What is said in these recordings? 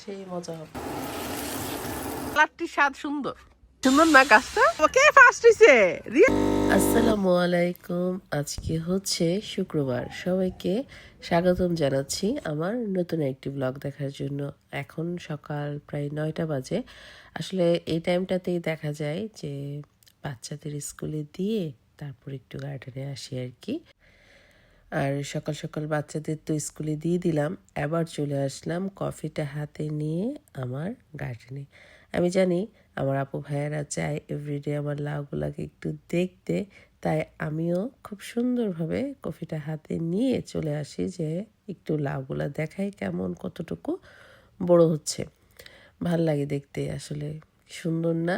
সেই মজা হবে। কালারটির স্বাদ সুন্দর। সুন্দর না গাছটা কে ফার্স্ট হইছে। আসসালামু আলাইকুম। আজকে হচ্ছে শুক্রবার। সবাইকে স্বাগতম জানাচ্ছি আমার নতুন একটি ব্লগ দেখার জন্য। এখন সকাল প্রায় নয়টা বাজে। আসলে এই টাইমটাতেই দেখা যায় যে বাচ্চাদের স্কুলে দিয়ে তারপর একটু গার্ডেনে আসি আর কি। আর সকাল সকাল বাচ্চাদের তো স্কুলে দিয়ে দিলাম। আবার চলে আসলাম কফিটা হাতে নিয়ে আমার গার্ডেনে। আমি জানি আমার আপু ভাইয়েরা চায় এভরিডে আমার লাউগুলাকে একটু দেখতে, তাই আমিও খুব সুন্দরভাবে কফিটা হাতে নিয়ে চলে আসি যে একটু লাউগুলা দেখাই কেমন, কতটুকু বড় হচ্ছে। ভালো লাগে দেখতে, আসলে সুন্দর না?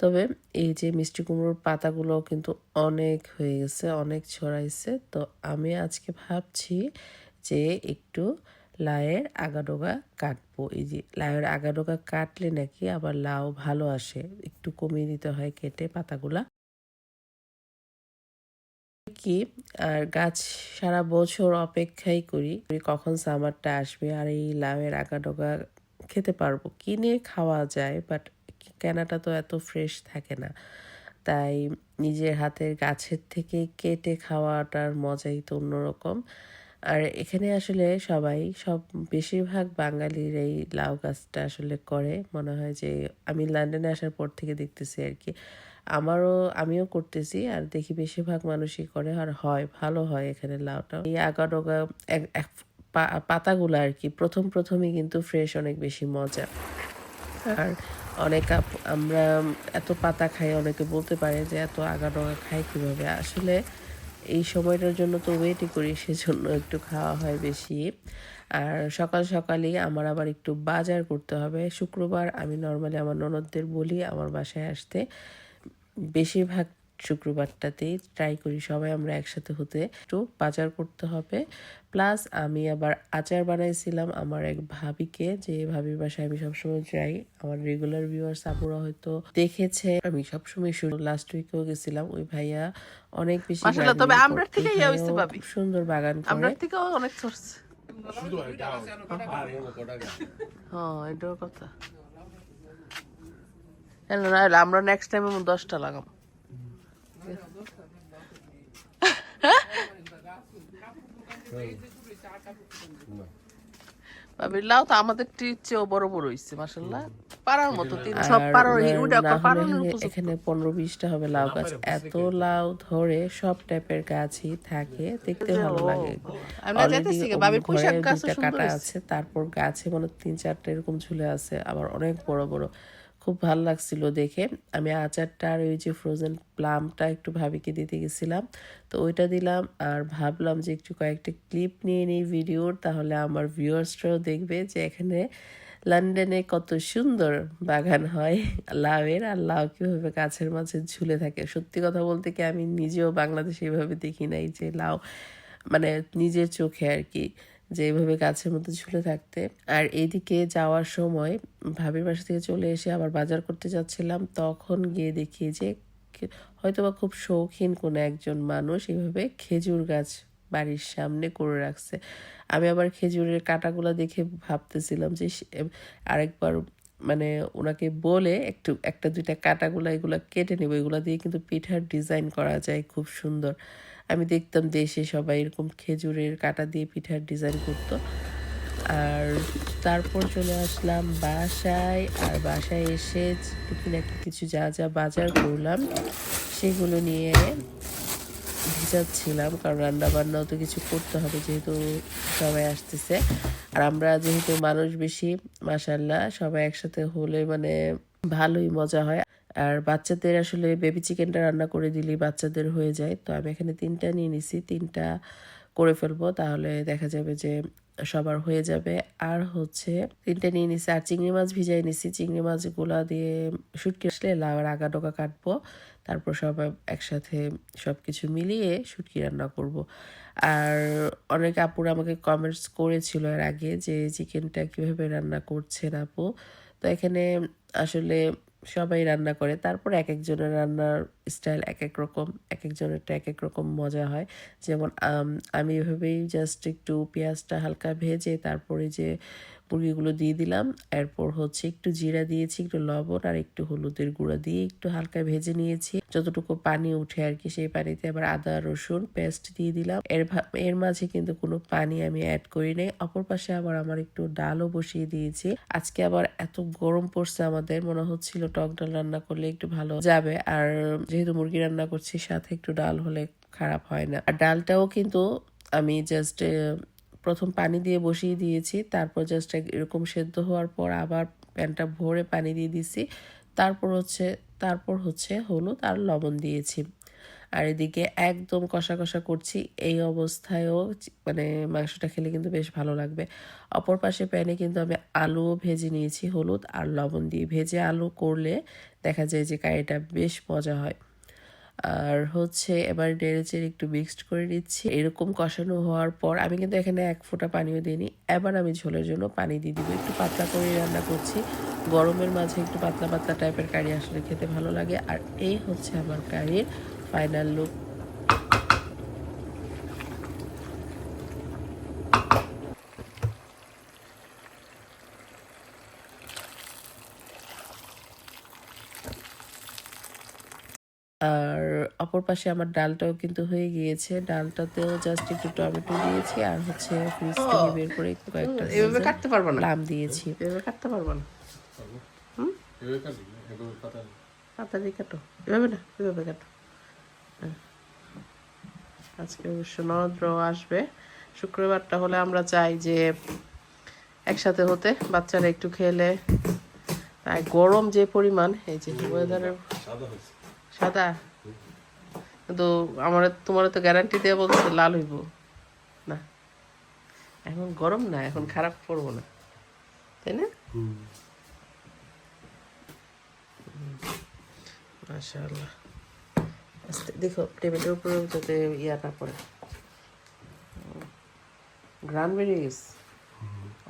তবে এই যে মিষ্টি কুমড়োর পাতাগুলো কিন্তু অনেক হয়ে গেছে, অনেক ছড়াইছে। তো আমি আজকে ভাবছি যে একটু লাউয়ের আগাডোগা কাটবো। এই যে লাউয়ের আগাডোগা কাটলে নাকি আবার লাউ ভালো আসে, একটু কমিয়ে দিতে হয় কেটে পাতাগুলা। কি? আর গাছ সারা বছর অপেক্ষাই করি কখন সামারটা আসবে আর এই লাউয়ের আগাডোগা খেতে পারব কিনে খাওয়া যায়? বাট কেনাটা তো এত ফ্রেশ থাকে না। তাই নিজের হাতের গাছের থেকে কেটে খাওয়াটার মজাই তো অন্যরকম। আর এখানে আসলে সবাই, সব বেশিরভাগ বাঙালির এই লাউ গাছটা আসলে করে। মনে হয় যে আমি লন্ডনে আসার পর থেকে দেখতেছি আর কি। আমারও, আমিও করতেছি আর দেখি বেশিরভাগ মানুষই করে আর হয়, ভালো হয় এখানে লাউটা। এই আগাডোগা পাতাগুলো আর কি প্রথম, প্রথমই কিন্তু ফ্রেশ অনেক বেশি মজা। আর অনেক আমরা এত পাতা খাই, অনেকে বলতে পারে যে এত আগা ডগা খাই কীভাবে? আসলে এই সময়টার জন্য তো ওয়েটই করি, সেজন্য একটু খাওয়া হয় বেশি। আর সকাল সকালই আমার আবার একটু বাজার করতে হবে। শুক্রবার আমি নর্মালি আমার ননদদের বলি আমার বাসায় আসতে। বেশিরভাগ শুক্রবারটাতেই ট্রাই করি সবাই আমরা একসাথে হতে। একটু বাজার করতে হবে। প্লাস আমি আবার আচার বানাইছিলাম আমার এক ভাবিকে যে ভাবির বাসায় আমি সবসময় যাই। আমার রেগুলার ভিউয়ার্স আপুরা হয়তো দেখেছে। আমি সবসময় শুরু লাস্ট উইকেও গেছিলাম। ওই ভাইয়া অনেক বেশি মাশাআল্লাহ, তবে করে। থেকে হইছে ভাবি। খুব সুন্দর বাগান আমরা থেকেও অনেক চড়ছে হ্যাঁ এটাও কথা। এলো না আমরা নেক্সট টাইম দশটা লাগাম ভাবির লাউ তো আমাদের চেয়েও বড় বড় হইছে মাসাল্লাহ পাড়ার মতো তিন সব পাড়ার এখানে- এখানে পনেরো বিশটা হবে লাউ গাছ। এত লাউ ধরে সব টাইপের গাছই থাকে দেখতে ভালো লাগে। কাটা আছে তারপর গাছে মানে তিন চারটা এরকম ঝুলে আছে আবার অনেক বড় বড়। খুব ভালো লাগছিল দেখে। আমি আচারটা আর ওই যে ফ্রোজেন প্লামটা একটু ভাবিকে দিতে গেছিলাম। তো ওইটা দিলাম আর ভাবলাম যে একটু কয়েকটা ক্লিপ নিয়ে নিই ভিডিওর তাহলে আমার ভিউয়ার্সরাও দেখবে যে এখানে লন্ডনে কত সুন্দর বাগান হয়। লাউয়ের আর লাউ কীভাবে গাছের মাঝে ঝুলে থাকে। সত্যি কথা বলতে কি আমি নিজেও বাংলাদেশে এভাবে দেখি নাই যে লাউ মানে নিজের চোখে আর কি। যে এভাবে গাছের মধ্যে ঝুলে থাকতে। আর এইদিকে যাওয়ার সময় ভাবির বাসা থেকে চলে এসে আবার বাজার করতে যাচ্ছিলাম। তখন গিয়ে দেখি যে কে- হয়তোবা খুব শৌখিন কোনো একজন মানুষ এভাবে খেজুর গাছ বাড়ির সামনে করে রাখছে। আমি আবার খেজুরের কাঁটাগুলো দেখে ভাবতেছিলাম যে আরেকবার মানে ওনাকে বলে একটু, একটা দুইটা কাঁটাগুলো এগুলো কেটে নেব। এগুলো দিয়ে কিন্তু পিঠার ডিজাইন করা যায় খুব সুন্দর। আমি দেখতাম দেশে সবাই এরকম খেজুরের কাঁটা দিয়ে পিঠার ডিজাইন করতো। আর তারপর চলে আসলাম বাসায়, আর বাসায় এসে টুকিনাকি কিছু যা যা বাজার করলাম, সেগুলো নিয়ে ভিজাচ্ছিলাম, কারণ রান্না বান্নাও তো কিছু করতে হবে যেহেতু সবাই আসতেছে। আর আমরা যেহেতু মানুষ বেশি মাসাল্লাহ সবাই একসাথে হলে মানে ভালোই মজা হয়। আর বাচ্চাদের আসলে বেবি চিকেনটা রান্না করে দিলেই বাচ্চাদের হয়ে যায়। তো আমি এখানে তিনটা নিয়ে নিছি, তিনটা করে ফেলব, তাহলে দেখা যাবে যে সবার হয়ে যাবে। আর হচ্ছে তিনটে নিয়ে নিছি, আর চিংড়ি মাছ ভিজাই নিছি। চিংড়ি মাছগুলা দিয়ে শুটকি আসলে লাউয়ের আগা ডোকা কাটবো। তারপর সব একসাথে সব কিছু মিলিয়ে শুটকি রান্না করব। আর অনেক আপুরা আমাকে কমেন্টস করেছিল এর আগে যে চিকেনটা কীভাবে রান্না করছেন আপু? তো এখানে আসলে সবাই রান্না করে। তারপর এক একজনের রান্নার স্টাইল এক এক রকম এক একজনেরটা এক এক রকম মজা হয়। যেমন, আমি এভাবেই জাস্ট একটু পেঁয়াজটা হালকা ভেজে, তারপরে যে মুরগিগুলো দিয়ে দিলাম। এরপর হচ্ছে একটু জিরা দিয়েছি, একটু লবণ আর একটু হলুদের গুঁড়া দিয়ে একটু হালকা ভেজে নিয়েছি। যতটুকু পানি উঠে আর কি সেই পানিতে আবার আদা, রসুন পেস্ট দিয়ে দিলাম। এর এর মাঝে কিন্তু কোনো পানি আমি অ্যাড করি নাই। অপর পাশে আবার আমার একটু ডালও বসিয়ে দিয়েছি। আজকে আবার এত গরম পড়ছে আমাদের, মনে হচ্ছিল টক ডাল রান্না করলে একটু ভালো যাবে। আর যেহেতু মুরগি রান্না করছি, সাথে একটু ডাল হলে খারাপ হয় না। আর ডালটাও কিন্তু আমি জাস্ট প্রথম পানি দিয়ে বসিয়ে দিয়েছি। তারপর জাস্ট এরকম সেদ্ধ হওয়ার পর আবার প্যানটা ভরে পানি দিয়ে দিছি। তারপর হচ্ছে তারপর হচ্ছে হলুদ আর লবণ দিয়েছি। আর এদিকে একদম কষা কষা করছি। এই অবস্থায়ও মানে মাংসটা খেলে কিন্তু বেশ ভালো লাগবে। অপর পাশে প্যানে কিন্তু আমি আলুও ভেজে নিয়েছি, হলুদ আর লবণ দিয়ে। ভেজে আলু করলে দেখা যায় যে কারিটা বেশ মজা হয়। আর হচ্ছে এবার নেড়েচেড়ে একটু মিক্সড করে নিচ্ছি। এরকম কষানো হওয়ার পর আমি কিন্তু এখানে এক ফোঁটা পানিও দিইনি। এবার আমি ঝোলের জন্য পানি দিয়ে দিব। একটু পাতলা করে রান্না করছি। গরমের মাঝে একটু পাতলা পাতলা টাইপের কারি আসলে খেতে ভালো লাগে। আর এই হচ্ছে আমার কারির ফাইনাল লুক আর অপর পাশে আমার ডালটাও কিন্তু হয়ে গিয়েছে। ডালটাতেও জাস্ট একটু টমেটো দিয়েছি আর হচ্ছে ফ্রিজ থেকে বের করে একটু কয়েকটা এভাবে কাটতে পারব না। লাম দিয়েছি। এভাবে কাটতে পারব না। না, এভাবে কাটা পাতা দিয়ে কাটো। এভাবে না এভাবে কাটো। হ্যাঁ। আজকে অবশ্য নরদ্র আসবে। শুক্রবারটা হলে আমরা চাই যে একসাথে হতে বাচ্চারা একটু খেলে। তাই গরম যে পরিমাণ এই যে ওয়েদারের সাদা হয়েছে। সাদা? কিন্তু আমার তোমার তো গ্যারান্টি দেওয়া বলছে লাল হইব। না এখন গরম না এখন খারাপ পড়ব না। তাই না? মাশাআল্লাহ। আস্তে দেখো টেবিলের উপরে যাতে ইয়া না পড়ে। গ্রান বেরিয়ে গেছে।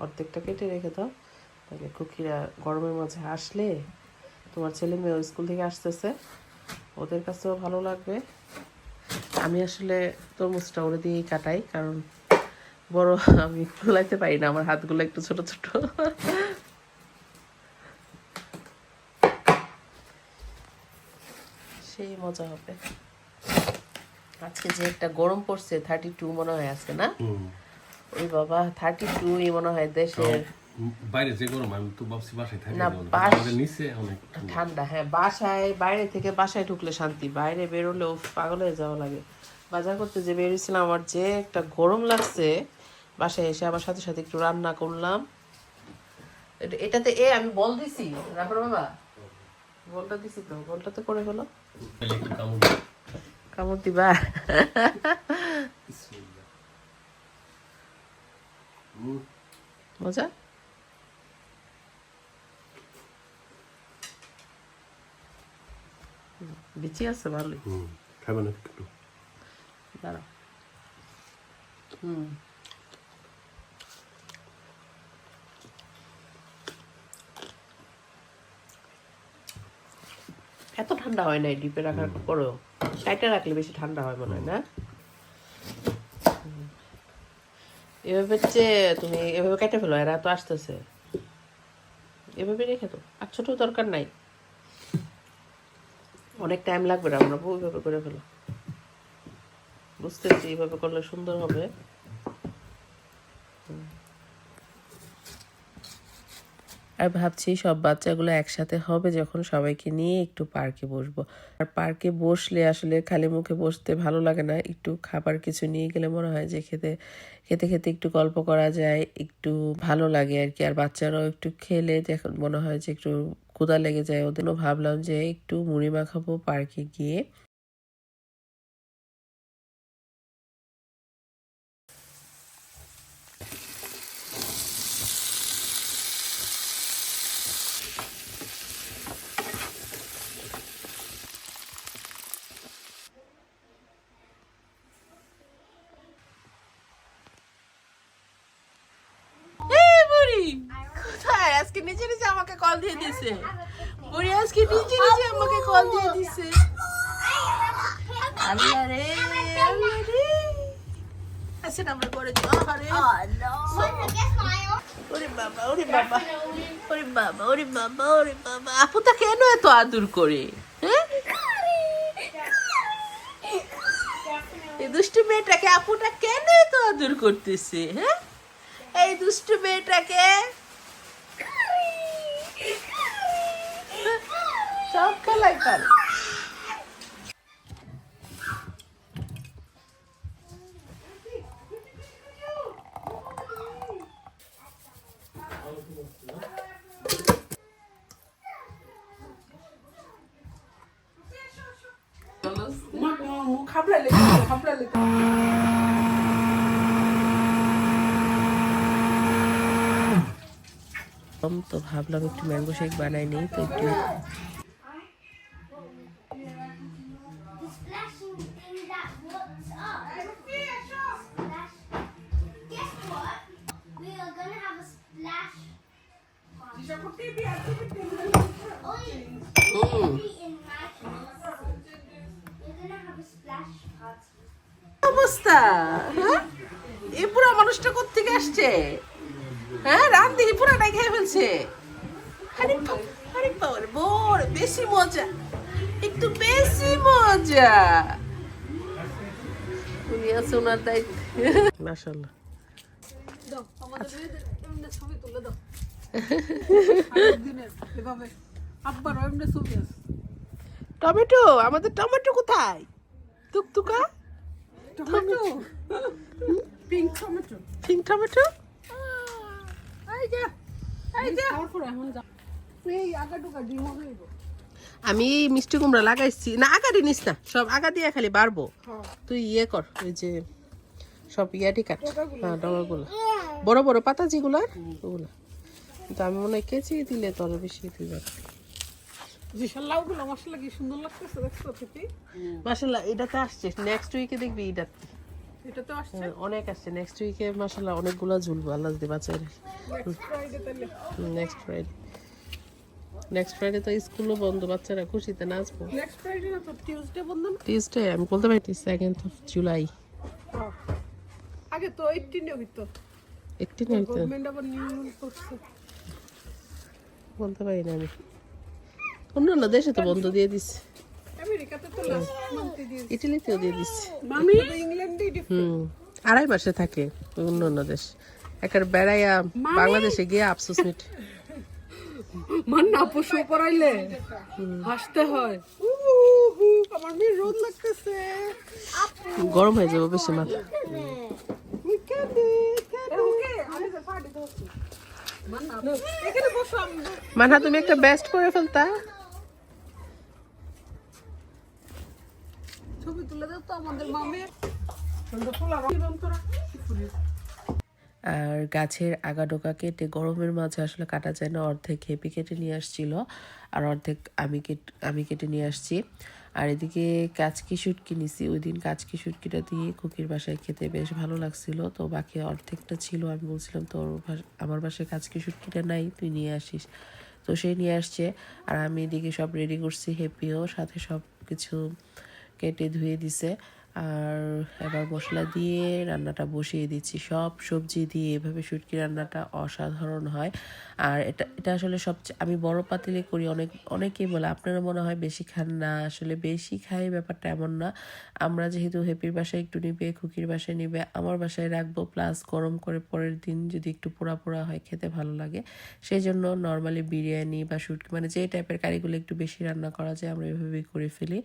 অর্ধেকটা কেটে রেখে দাও। তাহলে কুকিরা গরমের মাঝে আসলে তোমার ছেলে মেয়ে স্কুল থেকে আসতেছে। ওদের কাছেও ভালো লাগবে। আমি আসলে তরমুজটা ওরে দিয়েই কাটাই কারণ বড় আমি ফুলাইতে পারি না আমার হাতগুলো একটু ছোট ছোট। সেই মজা হবে। আজকে যে একটা গরম পড়ছে থার্টি টু মনে হয় আজকে না? ওই বাবা থার্টি টু মনে হয় দেশের বাইরে যে গরম আমি তো ভাবছি বাসায় থাকি না, আমাদের নিচে অনেক ঠান্ডা। হ্যাঁ বাসায় বাইরে থেকে বাসায় ঢুকলে শান্তি। বাইরে বেরোলেও পাগল হয়ে যাওয়া লাগে। বাজার করতে যে বেরিয়েছিলাম আমার যে একটা গরম লাগছে বাসায় এসে আবার সাথে সাথে একটু রান্না করলাম। এটাতে এ আমি বল দিছি। রাখো বাবা। বলটা দিছি তো বলটা তো করে হলো কামড় দিবা? মজা? বিচি আছে ভালোই হুম। খাবে না একটু দাঁড়াও হুম এত ঠান্ডা হয় না ডিপে রাখার পরেও টাইটে রাখলে বেশি ঠান্ডা হয় মনে হয় না এভাবে যে তুমি এভাবে কেটে ফেলো এরা তো আসতেছে এভাবে রেখে তো আর ছোট দরকার নাই অনেক টাইম লাগবে রান্না ওইভাবে করে ফেলো বুঝতেছি এইভাবে করলে সুন্দর হবে। আর ভাবছি সব বাচ্চাগুলো একসাথে হবে যখন সবাইকে নিয়ে একটু পার্কে বসবো। আর পার্কে বসলে আসলে খালি মুখে বসতে ভালো লাগে না। একটু খাবার কিছু নিয়ে গেলে মনে হয় যে খেতে খেতে খেতে একটু গল্প করা যায়, একটু ভালো লাগে আর কি আর বাচ্চারাও একটু খেলে যখন মনে হয় যে একটু ক্ষুধা লেগে যায়, ওদেরও ভাবলাম যে একটু মুড়ি মাখাবো পার্কে গিয়ে এই বুড়ি কোথায় আজকে নিজে নিজে আমাকে কল দিয়ে দিছে। বুড়ি আজকে নিজে নিজে আমাকে কল দিয়ে দিছে। আল্লাহ রে আল্লাহ রে আচ্ছা আমরা করে দিই আরে ওরে বাবা ওরে বাবা। ওরে বাবা ওরে বাবা ওরে বাবা। আপুটা কেন এত আদর করে? হ্যাঁ? এই দুষ্টু মেয়েটাকে আপুটা কেন এত আদর করতেছে হ্যাঁ? এই দুষ্টু মেয়েটাকে সব খেলাই পারে। তো ভাবলাম একটু ম্যাঙ্গো শেক বানাই নিই তো একটু অবস্থা? হ্যাঁ? এই বুড়া মানুষটা কোথেকে আসছে? হ্যাঁ রাত দিকে পুরাটাই খেয়ে ফেলছে। আরে বাবার বোর বেশি মজা। একটু বেশি মজা। উনি আছে ওনার দায়িত্ব। মাশাল্লাহ দাও আমাদের ছবি তুলে দাও। আগের টমেটো আমাদের টমেটো কোথায়? টুকটুকা? Tomato. Pink tomato. Pink tomato? আমি মিষ্টি কুমড়া লাগাইছি। না আগাটি নিস না সব আগা দিয়ে খালি বাড়বো। হ্যাঁ। তুই ইয়ে কর ওই যে সব ইয়াটি কাট। হ্যাঁ ডগাগুলো। বড় বড় পাতা যেগুলো ওগুলো। কিন্তু আমি মনে হয় কেচি দিলে তোর বেশি তুই বিশাল লাউগুলো মশলা কি সুন্দর লাগতেছে দেখছ থেকে মাসাল্লাহ এটাতে আসছে। নেক্সট উইকে দেখবি এটাতে। এটা তো আসছে? হ্যাঁ, অনেক আসছে। নেক্সট উইকে মাসাল্লাহ অনেকগুলো ঝুলবো আল্লাহ দিয়ে বাচ্চারা নেক্সট ফ্রাইডে নেক্সট ফ্রাইডে তো স্কুলও বন্ধ বাচ্চারা খুশিতে নাচবো। নেক্সট ফ্রাইডে না তো টিউসডে বন্ধ টিউসডে আমি বলতে পারি সেকেন্ড অফ জুলাই হ্যাঁ। আগে তো এইটিনে হইতো। একটি নিতে গভর্নমেন্ট আবার নিউ রুল করছে। বলতে পারি না আমি। অন্যান্য দেশে তো বন্ধ দিয়ে দিচ্ছে আমেরিকাতে তো লাস্ট মান্থে দিয়ে ইটালিতেও দিয়ে দিচ্ছে হুম আড়াই মাসে থাকে অন্য অন্য দেশ। একার বেড়াইয়া বাংলাদেশে গিয়ে আফসোস মিট। মান না পশু পড়াইলে? হাসতে হয়। আমার মেয়ে রোদ লাগতেছে। গরম হয়ে যাবে বেশি মাথা কেঁদে কেঁদে আমি যে পার্টি ধরছি মান না এখানে বসো আমি মানহা তুমি একটা বেস্ট করে ফেলতা। ছবি তুলে দাও তো আমাদের মামের। আর রং তোরা আর গাছের আগাডোকা কেটে গরমের মাঝে আসলে কাটা যায় না অর্ধেক হেপি কেটে নিয়ে আসছিল। আর অর্ধেক আমি কেটে আমি কেটে নিয়ে আসছি। আর এদিকে কাচকি শুটকি নিছি। ওই দিন কাচকি শুটকিটা দিয়ে কুকির বাসায় খেতে বেশ ভালো লাগছিল। তো বাকি অর্ধেকটা ছিল। আমি বলছিলাম, তোর আমার বাসায় কাচকি সুটকিটা নাই, তুই নিয়ে আসিস। তো সে নিয়ে আসছে। আর আমি এদিকে সব রেডি করছি, হেপিও, সাথে সব কিছু কেটে ধুয়ে দিছে। আর এবার মশলা দিয়ে রান্নাটা বসিয়ে দিচ্ছি। সব সবজি দিয়ে এভাবে শুটকি রান্নাটা অসাধারণ হয়। আর এটা এটা আসলে সবচেয়ে আমি বড় পাতিলে করি, অনেক, অনেকেই বলে, আপনারা মনে হয় বেশি খান না। আসলে বেশি খাই ব্যাপারটা এমন না। আমরা যেহেতু হেপির বাসায় একটু নিবে, খুকির বাসায় নিবে, আমার বাসায় রাখব, প্লাস গরম করে পরের দিন যদি একটু পোড়া পোড়া হয়, খেতে ভালো লাগে। সেই জন্য নর্মালি বিরিয়ানি বা শুটকি মানে যে টাইপের কারিগুলো একটু বেশি রান্না করা যায়, আমরা এভাবেই করে ফেলি।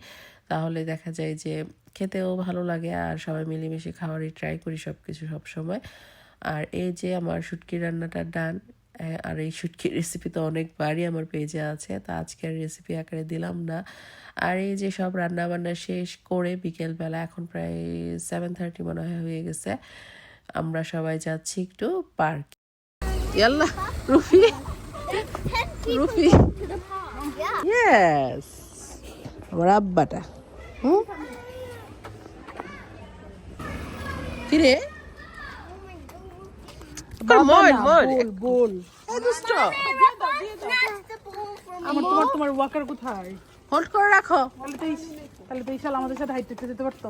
তাহলে দেখা যায় যে খেতেও ভালো লাগে আর সবাই মিলেমিশে খাওয়ারই ট্রাই করি সব কিছু সবসময়। আর এই যে আমার শুটকি রান্নাটা ডান আর এই শুটকির রেসিপি তো অনেকবারই আমার পেজে আছে তা আজকে আর রেসিপি আকারে দিলাম না। আর এই যে সব রান্না বান্না শেষ করে বিকেলবেলা এখন প্রায় সেভেন থার্টি মনে হয় হয়ে গেছে আমরা সবাই যাচ্ছি একটু পার্ক ইয়াল্লা রুফি। রুফি। ইয়েস আমার আব্বাটা। হুম? কিরে বল দুষ্ট। আমার তোমার তোমার ওয়াকার কোথায়? হোল্ড করে রাখো। তাহলে তো আমাদের সাথে হাইট যেতে পারতো।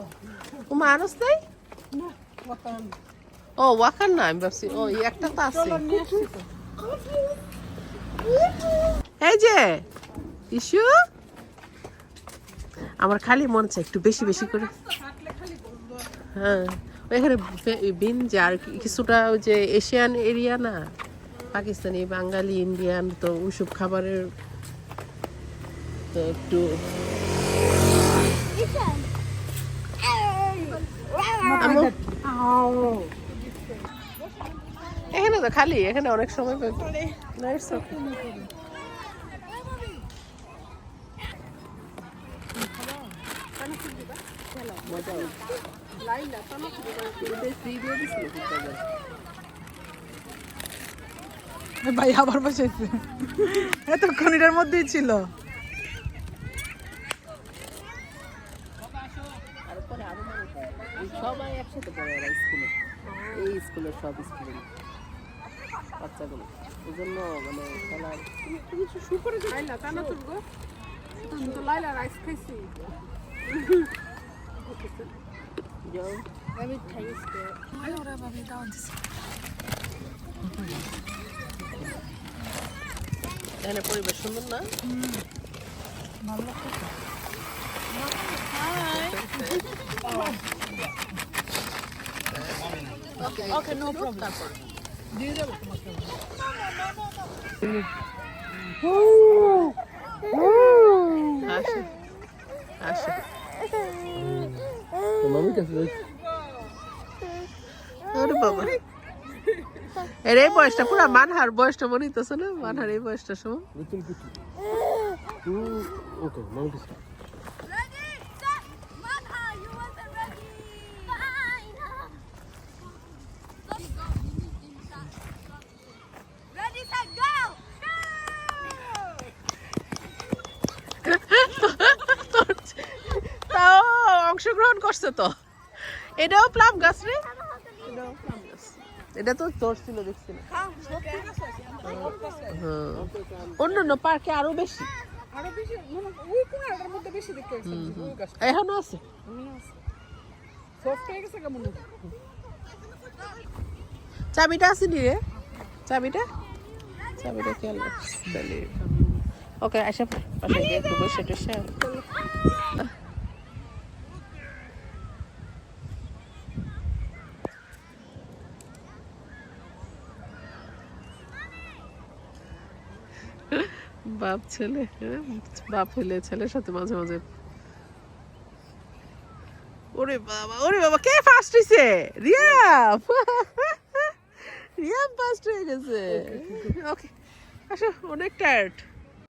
ও মানুষ নেই? ও ওয়াকার না আমি ভাবছি ও একটা তো আছে। এই যে ইস্যু আমার খালি মনে চাই একটু বেশি বেশি করে। হ্যাঁ। এখানে বিন যার কিছুটা ওই যে এশিয়ান এরিয়া না? পাকিস্তানি, বাঙালি, ইন্ডিয়ান, তো ওইসব খাবারের তো একটু এখানে তো খালি, এখানে অনেক সময় okay. ভাই আবার বসাইছে এতক্ষণ এটার মধ্যেই ছিল। সবাই একসাথে পড়ে ওরা স্কুলে। এই স্কুলের সব স্কুলে বাচ্চাগুলো। এই জন্য মানে খেলার লাইলা তা না তুলবো তুমি তো লাইলা রাইস খাইছি। যাও ওরা ভাবি দাও দিছি এখানে পরিবেশ সুন্দর না ওকে নো প্রবলেম দিয়ে দেবো তোমাকে আসে আসে মামির কাছে আরে বাবা। এর এই বয়সটা পুরো মানহার বয়সটা মনে হইতেছে না? মানহার এই বয়সটা সময়? ওকে মামির অংশগ্রহণ তো? এটাও প্লাম গাছ রে। এটা তো তোর ছিল দেখছি না। হ্যাঁ। অন্যান্য পার্কে আরও বেশি। এখনও আছে? চাবিটা আছে নি রে? চাবিটা? চাবিটা খেয়াল ওকে আসা পাশে বসে টসে বাপ ছেলে হ্যাঁ? বাপ হইলে ছেলের সাথে মাঝে মাঝে ওরে বাবা ওরে বাবা কে ফার্স্ট হইছে? রিয়াম! রিয়াম ফার্স্ট হয়ে গেছে। ওকে আসো অনেক টায়ার্ড